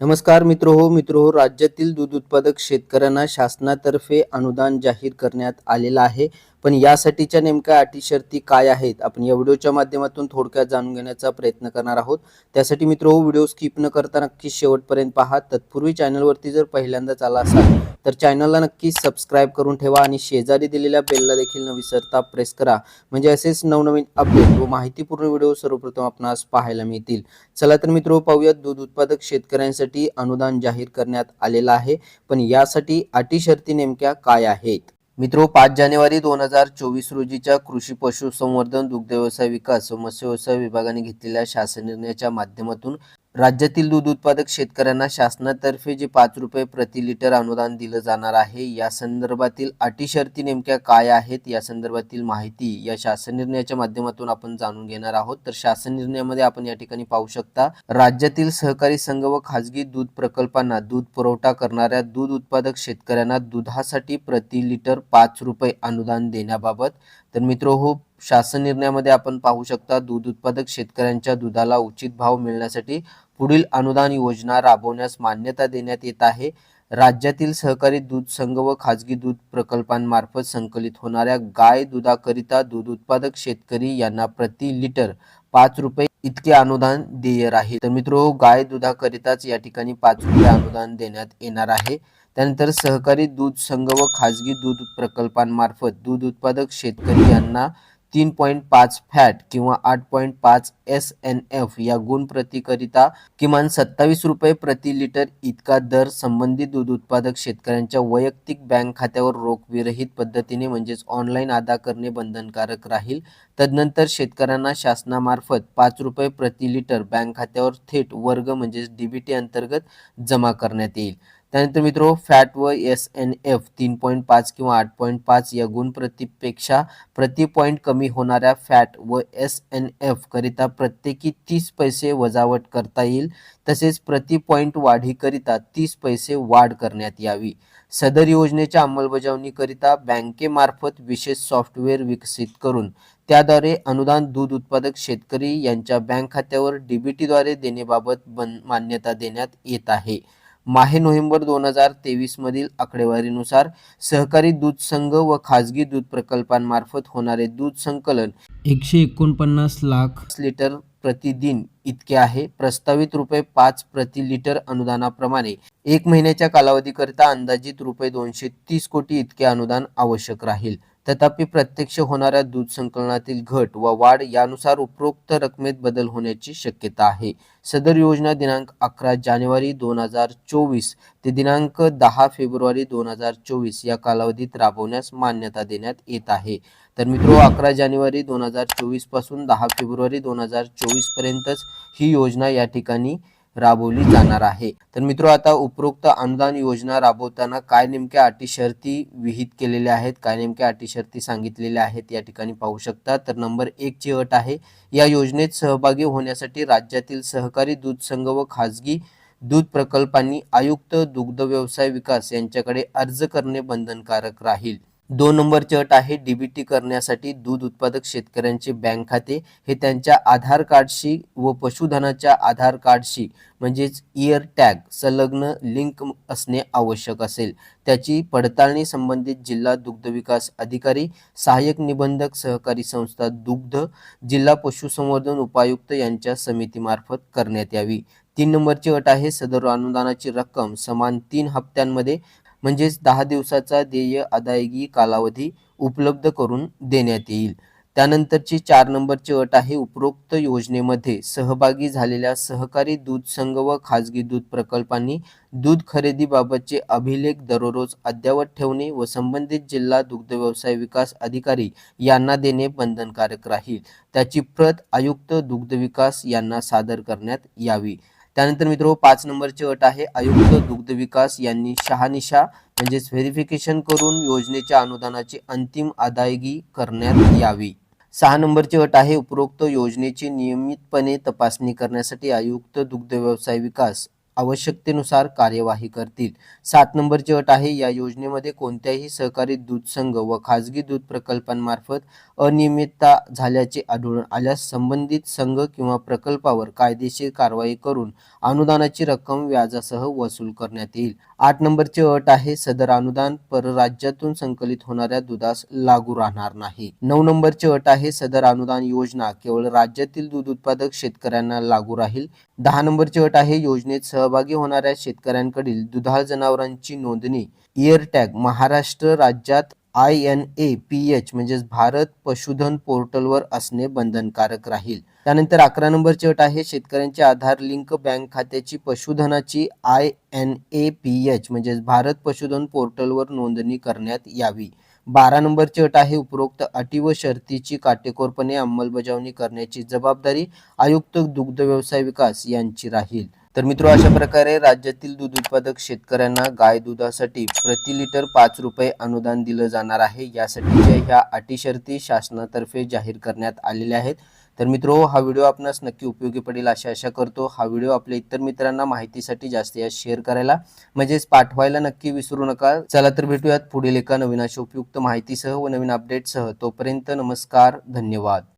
नमस्कार मित्र हो मित्र हो राज्यातील दूध उत्पादक शेतकऱ्यांना शासनातर्फे अनुदान जाहीर करण्यात आलेलं आहे. पण यासाठीच्या नेमक्या अटी शर्ती काय आहेत? आपण या व्हिडिओच्या माध्यमातून थोडक्यात जाणून घेण्याचा प्रयत्न करणार आहोत. त्यासाठी मित्र हो व्हिडिओ स्किप न करता नक्की शेवटपर्यंत पहा. तत्पूर्वी चॅनलवरती जर पहिल्यांदाच आला असाल तर चॅनलला नक्की सबस्क्राईब करून ठेवा आणि शेजारी दिलेल्या बेलला देखील न विसरता प्रेस करा. म्हणजे असेच नवनवीन अपडेट व माहितीपूर्ण व्हिडिओ सर्वप्रथम आपणास पाहायला मिळतील. चला तर मित्र हो, पाहूयात. दूध उत्पादक शेतकऱ्यांसाठी अनुदान जाहीर करण्यात आलेलं आहे. पण यासाठी अटी शर्ती नेमक्या काय आहेत? मित्रो पाच जानेवारी दोन हजार चोवीस रोजीच्या कृषी पशुसंवर्धन दुग्ध व्यवसाय विकास व मत्स्य व्यवसाय विभागाने घेतलेल्या शासन निर्णयाच्या माध्यमातून राज्यातील दूध उत्पादक शेतकऱ्यांना शासनातर्फे जे पाच रुपये प्रति लिटर अनुदान दिलं जाणार आहे या संदर्भातील अटी शर्ती नेमक्या काय आहेत या संदर्भातील माहिती या शासन निर्णयाच्या माध्यमातून आपण जाणून घेणार आहोत. तर शासन निर्णयामध्ये आपण या ठिकाणी पाहू शकता राज्यातील सहकारी संघ व खाजगी दूध प्रकल्पांना दूध पुरवठा करणाऱ्या दूध उत्पादक शेतकऱ्यांना दुधासाठी प्रति लिटर पाच रुपये अनुदान देण्याबाबत तर मित्र हो शासन निर्णयामध्ये आपण पाहू शकता दूध उत्पादक शेतकऱ्यांच्या दुधाला उचित भाव मिळण्यासाठी पुढील अनुदान योजना राबवण्यास मान्यता देण्यात येत आहे. राज्यातील सहकारी दूध संघ व खाजगी दूध प्रकल्पांमार्फत संकलित होणाऱ्या गाय दुधाकरिता दूध उत्पादक शेतकरी यांना प्रति लिटर पाच रुपये इतके अनुदान देय राहील तर मित्र गाय दुधाकरिताच या ठिकाणी पाच रुपये अनुदान देण्यात येणार आहे. त्यानंतर सहकारी दूध संघ व खाजगी दूध प्रकल्पांमार्फत दूध उत्पादक शेतकरी यांना तीन पॉईंट पाच फॅट किंवा आठ पॉईंट पाच एस एन एफ या गुण प्रतिकरिता किमान सत्तावीस रुपये प्रति लिटर इतका दर संबंधित दूध उत्पादक शेतकऱ्यांच्या वैयक्तिक बँक खात्यावर रोख विरहित पद्धतीने म्हणजेच ऑनलाईन अदा करणे बंधनकारक राहील. तदनंतर शेतकऱ्यांना शासनामार्फत पाच रुपये प्रति लिटर बँक खात्यावर थेट वर्ग म्हणजेच डीबीटी अंतर्गत जमा करण्यात येईल. त्यानंतर मित्रो फॅट व एस एन एफ तीन पॉईंट पाच किंवा आठ पॉईंट पाच या गुण प्रतिपेक्षा प्रति पॉईंट कमी होणाऱ्या फॅट व एस एन एफ करिता प्रत्येकी तीस पैसे वजावट करता येईल. तसेच प्रति पॉईंट वाढीकरिता तीस पैसे वाढ करण्यात यावी. सदर योजनेच्या अंमलबजावणीकरिता बँकेमार्फत विशेष सॉफ्टवेअर विकसित करून त्याद्वारे अनुदान दूध उत्पादक शेतकरी यांच्या बँक खात्यावर डीबीटीद्वारे देण्याबाबत बन मान्यता देण्यात येत आहे. माहे नोव्हेंबर दोन हजार तेवीसमधील आकडेवारीनुसार सहकारी दूध संघ व खाजगी दूध प्रकल्पांमार्फत होणारे दूध संकलन एकशे एकोणपन्नास लाख लिटर प्रतिदिन इतके आहे. प्रस्तावित रुपये पाच प्रति लिटर अनुदानाप्रमाणे एक महिन्याच्या कालावधीकरिता अंदाजित रुपये दोनशे तीस कोटी इतके अनुदान आवश्यक राहील. तथापि प्रत्यक्ष होणाऱ्या दूध संकलनातील घट व वाढ यानुसार उपरोक्त रकमेत बदल होण्याची शक्यता आहे. सदर योजना दिनांक अकरा जानेवारी दोन हजार चोवीस ते दिनांक दहा फेब्रुवारी दोन हजार चोवीस या कालावधीत राबवण्यास मान्यता देण्यात येत आहे. तर मित्रो अकरा जानेवारी दोन हजार चोवीसपासून दहा फेब्रुवारी दोन हजार चोवीस पर्यंतच ही योजना या ठिकाणी राबवली जाणार आहे. तर मित्रो आता उपरोक्त अनुदान योजना राबवताना काय नेमक्या अटी शर्ती विहित केलेल्या आहेत काय नेमक्या अटी शर्ती सांगितलेल्या आहेत या ठिकाणी पाहू शकता. तर नंबर एक ची अट आहे या योजनेत सहभागी होण्यासाठी राज्यातील सहकारी दूध संघ व खाजगी दूध प्रकल्पांनी आयुक्त दुग्ध व्यवसाय विकास यांच्याकडे अर्ज करणे बंधनकारक राहील. दोन नंबरची अट आहे डीबीटी करण्यासाठी दूध उत्पादक शेतकऱ्यांचे बँक खाते. हे त्यांच्या आधार कार्डशी व पशुधनाच्या आधार कार्डशी म्हणजेच इयर टॅग संलग्न लिंक असणे आवश्यक असेल. त्याची पडताळणी संबंधित जिल्हा दुग्धविकास अधिकारी सहाय्यक निबंधक सहकारी संस्था दुग्ध जिल्हा पशुसंवर्धन उपायुक्त यांच्या समितीमार्फत करण्यात यावी. तीन नंबरची अट आहे सदर अनुदानाची रक्कम समान तीन हप्त्यांमध्ये म्हणजेच दहा दिवसाचा देय अदायगी कालावधी उपलब्ध करून देण्यात येईल. त्यानंतरची चार नंबरची अट आहे उपरोक्त योजनेमध्ये सहभागी झालेल्या सहकारी दूध संघ व खाजगी दूध प्रकल्पांनी दूध खरेदीबाबतचे अभिलेख दररोज अद्ययावत ठेवणे व संबंधित जिल्हा दुग्ध व्यवसाय विकास अधिकारी यांना देणे बंधनकारक राहील. त्याची प्रत आयुक्त दुग्ध विकास यांना सादर करण्यात यावी. त्यानंतर मित्र पाच नंबरची अट आहे आयुक्त दुग्ध विकास यांनी शहानिशा म्हणजेच व्हेरिफिकेशन करून योजनेच्या अनुदानाची अंतिम अदायगी करण्यात यावी. सहा नंबरची अट आहे उपरोक्त योजनेची नियमितपणे तपासणी करण्यासाठी आयुक्त दुग्ध व्यवसाय विकास आवश्यकतेनुसार कार्यवाही करतील. सात नंबरची अट आहे या योजनेमध्ये कोणत्याही सहकारी दूध संघ व खाजगी दूध प्रकल्पांमार्फत अनियमितता झाल्याचे आढळून आल्यास संबंधित संघ किंवा प्रकल्पावर कायदेशीर कारवाई करून अनुदानाची रक्कम व्याजासह वसूल करण्यात येईल. आठ नंबरची अट आहे सदर अनुदान परराज्यातून संकलित होणाऱ्या दुधास लागू राहणार नाही. नऊ नंबरची अट आहे सदर अनुदान योजना केवळ राज्यातील दूध उत्पादक शेतकऱ्यांना लागू राहील. दहा नंबरची अट आहे योजनेत सह सहभागी होणाऱ्या शेतकऱ्यांकडील दुधाळ जनावरांची नोंदणी. इयर टॅग महाराष्ट्र राज्यात I N A P H म्हणजेच भारत पशुधन पोर्टलवर असणे बंधनकारक राहील. त्यानंतर अकरा नंबरची अट आहे शेतकऱ्यांच्या आधार लिंक बँक खात्याची पशुधनाची I N A P H म्हणजेच भारत पशुधन पोर्टलवर नोंदणी करण्यात यावी. बारा नंबरची अट आहे उपरोक्त अटी व शर्तीची काटेकोरपणे अंमलबजावणी करण्याची जबाबदारी आयुक्त दुग्ध व्यवसाय विकास यांची राहील. तर मित्र अशा प्रकारे राज्यातील दूध उत्पादक शेतकऱ्यांना गाय दुधासाठी प्रति लिटर पाच रुपये अनुदान दिलं जाणार आहे. यासाठीच्या ह्या अटी शर्ती शासनातर्फे जाहीर करण्यात आलेल्या आहेत. तर मित्रो हा व्हिडिओ आपणास नक्की उपयोगी पडेल अशा आशा करतो. हा व्हिडिओ आपल्या इतर मित्रांना माहितीसाठी जास्त या शेअर करायला म्हणजेच पाठवायला नक्की विसरू नका. चला तर भेटूयात पुढील एका नवीन अशा उपयुक्त माहितीसह व नवीन अपडेटसह. तोपर्यंत नमस्कार धन्यवाद.